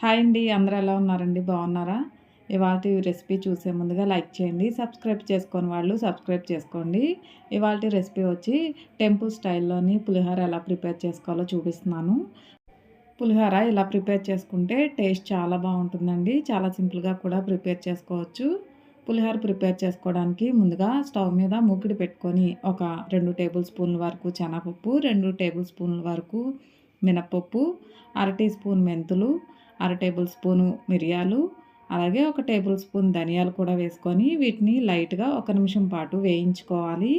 Hi అండి అందరూ ఎలా ఉన్నారండి? బాగున్నారా? ఇవాళ రెసిపీ చూసే ముందుగా లైక్ చేయండి సబ్స్క్రైబ్ చేసుకొని వాళ్ళు సబ్స్క్రైబ్ చేసుకోండి. ఇవాళ రెసిపీ వచ్చి టెంపుల్ స్టైల్లోని పులిహోర ఎలా ప్రిపేర్ చేసుకోవాలో చూపిస్తున్నాను. పులిహోర ఇలా ప్రిపేర్ చేసుకుంటే టేస్ట్ చాలా బాగుంటుందండి చాలా సింపుల్గా కూడా ప్రిపేర్ చేసుకోవచ్చు. పులిహోర ప్రిపేర్ చేసుకోవడానికి ముందుగా స్టవ్ మీద మూకిడి పెట్టుకొని ఒక రెండు టేబుల్ స్పూన్ల వరకు శనగపప్పు రెండు టేబుల్ స్పూన్ల వరకు మినప్పప్పు అర టీ స్పూన్ మెంతులు అర టేబుల్ స్పూను మిరియాలు అలాగే ఒక టేబుల్ స్పూన్ ధనియాలు కూడా వేసుకొని వీటిని లైట్గా ఒక నిమిషం పాటు వేయించుకోవాలి.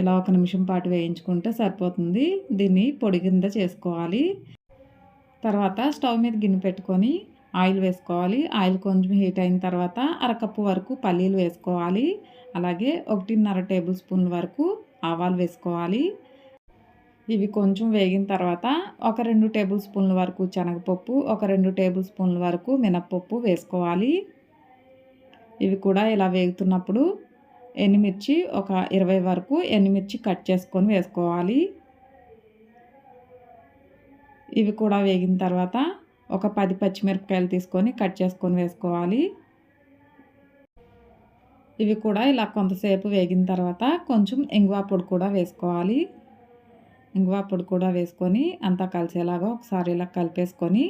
ఇలా ఒక నిమిషం పాటు వేయించుకుంటే సరిపోతుంది. దీన్ని పొడి కింద చేసుకోవాలి. తర్వాత స్టవ్ మీద గిన్నె పెట్టుకొని ఆయిల్ వేసుకోవాలి. ఆయిల్ కొంచెం హీట్ అయిన తర్వాత అరకప్పు వరకు పల్లీలు వేసుకోవాలి. అలాగే ఒకటిన్నర టేబుల్ స్పూన్ల వరకు ఆవాలు వేసుకోవాలి. ఇవి కొంచెం వేగిన తర్వాత ఒక రెండు టేబుల్ స్పూన్ల వరకు శనగపప్పు ఒక రెండు టేబుల్ స్పూన్ల వరకు మినప్పప్పు వేసుకోవాలి. ఇవి కూడా ఇలా వేగుతున్నప్పుడు ఎండుమిర్చి ఒక ఇరవై వరకు ఎనిమిర్చి కట్ చేసుకొని వేసుకోవాలి. ఇవి కూడా వేగిన తర్వాత ఒక పది పచ్చిమిరపకాయలు తీసుకొని కట్ చేసుకొని వేసుకోవాలి. ఇవి కూడా ఇలా కొంతసేపు వేగిన తర్వాత కొంచెం ఇంగువా పొడి కూడా వేసుకోవాలి. ఇంగువ పొడి కూడా వేసుకొని అంతా కలిసేలాగా ఒకసారి ఇలా కలిపేసుకొని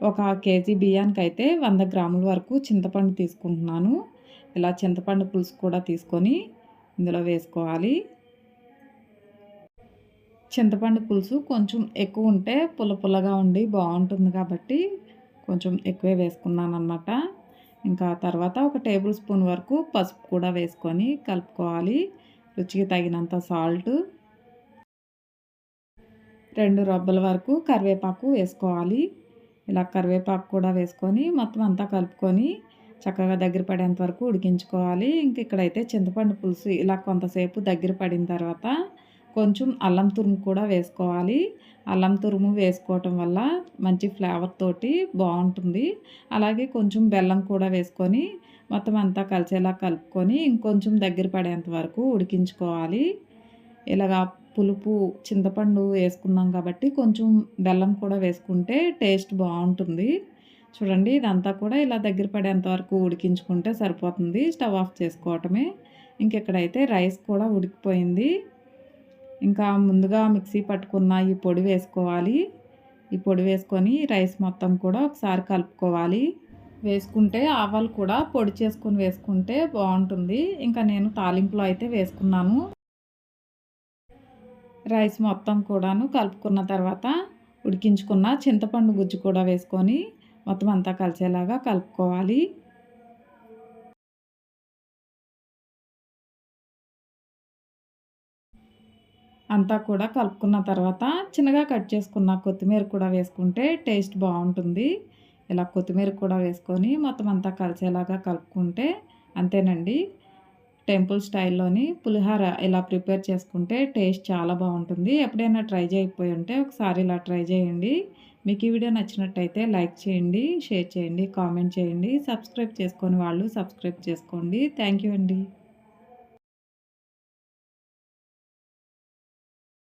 ఒక కేజీ బియ్యానికి అయితే వంద గ్రాముల వరకు చింతపండు తీసుకుంటున్నాను. ఇలా చింతపండు పులుసు కూడా తీసుకొని ఇందులో వేసుకోవాలి. చింతపండు పులుసు కొంచెం ఎక్కువ ఉంటే పుల్ల పుల్లగా ఉండి బాగుంటుంది కాబట్టి కొంచెం ఎక్కువే వేసుకున్నాను అనమాట ఇంకా తర్వాత ఒక టేబుల్ స్పూన్ వరకు పసుపు కూడా వేసుకొని కలుపుకోవాలి. రుచికి తగినంత సాల్ట్ రెండు రబ్బల వరకు కరివేపాకు వేసుకోవాలి. ఇలా కరివేపాకు కూడా వేసుకొని మొత్తం అంతా కలుపుకొని చక్కగా దగ్గర పడేంత వరకు ఉడికించుకోవాలి. ఇంక ఇక్కడైతే చింతపండు పులుసు ఇలా కొంతసేపు దగ్గర పడిన తర్వాత కొంచెం అల్లం తురుము కూడా వేసుకోవాలి. అల్లం తురుము వేసుకోవటం వల్ల మంచి ఫ్లేవర్ తోటి బాగుంటుంది. అలాగే కొంచెం బెల్లం కూడా వేసుకొని మొత్తం అంతా కలిసేలా కలుపుకొని ఇంకొంచెం దగ్గర పడేంత వరకు ఉడికించుకోవాలి. ఇలాగా పులుపు చింతపండు వేసుకున్నాం కాబట్టి కొంచెం బెల్లం కూడా వేసుకుంటే టేస్ట్ బాగుంటుంది. చూడండి ఇదంతా కూడా ఇలా దగ్గర పడేంత వరకు ఉడికించుకుంటే సరిపోతుంది. స్టవ్ ఆఫ్ చేసుకోవటమే. ఇంకెక్కడైతే రైస్ కూడా ఉడికిపోయింది. ఇంకా ముందుగా మిక్సీ పట్టుకున్న ఈ పొడి వేసుకోవాలి. ఈ పొడి వేసుకొని రైస్ మొత్తం కూడా ఒకసారి కలుపుకోవాలి. వేసుకుంటే ఆవాలు కూడా పొడి చేసుకొని వేసుకుంటే బాగుంటుంది. ఇంకా నేను తాలింపులో అయితే వేసుకున్నాను. రైస్ మొత్తం కూడాను కలుపుకున్న తర్వాత ఉడికించుకున్న చింతపండు గుజ్జు కూడా వేసుకొని మొత్తం అంతా కలిసేలాగా కలుపుకోవాలి. అంతా కూడా కలుపుకున్న తర్వాత చిన్నగా కట్ చేసుకున్న కొత్తిమీర కూడా వేసుకుంటే టేస్ట్ బాగుంటుంది. ఇలా కొత్తిమీర కూడా వేసుకొని మొత్తం అంతా కలిసేలాగా కలుపుకుంటే అంతేనండి. టెంపుల్ స్టైల్లోని పులిహార ఇలా ప్రిపేర్ చేసుకుంటే టేస్ట్ చాలా బాగుంటుంది. ఎప్పుడైనా ట్రై చేయకపోయి ఉంటే ఒకసారి ఇలా ట్రై చేయండి. మీకు ఈ వీడియో నచ్చినట్టయితే లైక్ చేయండి షేర్ చేయండి కామెంట్ చేయండి. సబ్స్క్రైబ్ చేసుకొని వాళ్ళు సబ్స్క్రైబ్ చేసుకోండి. థ్యాంక్ యూ అండి.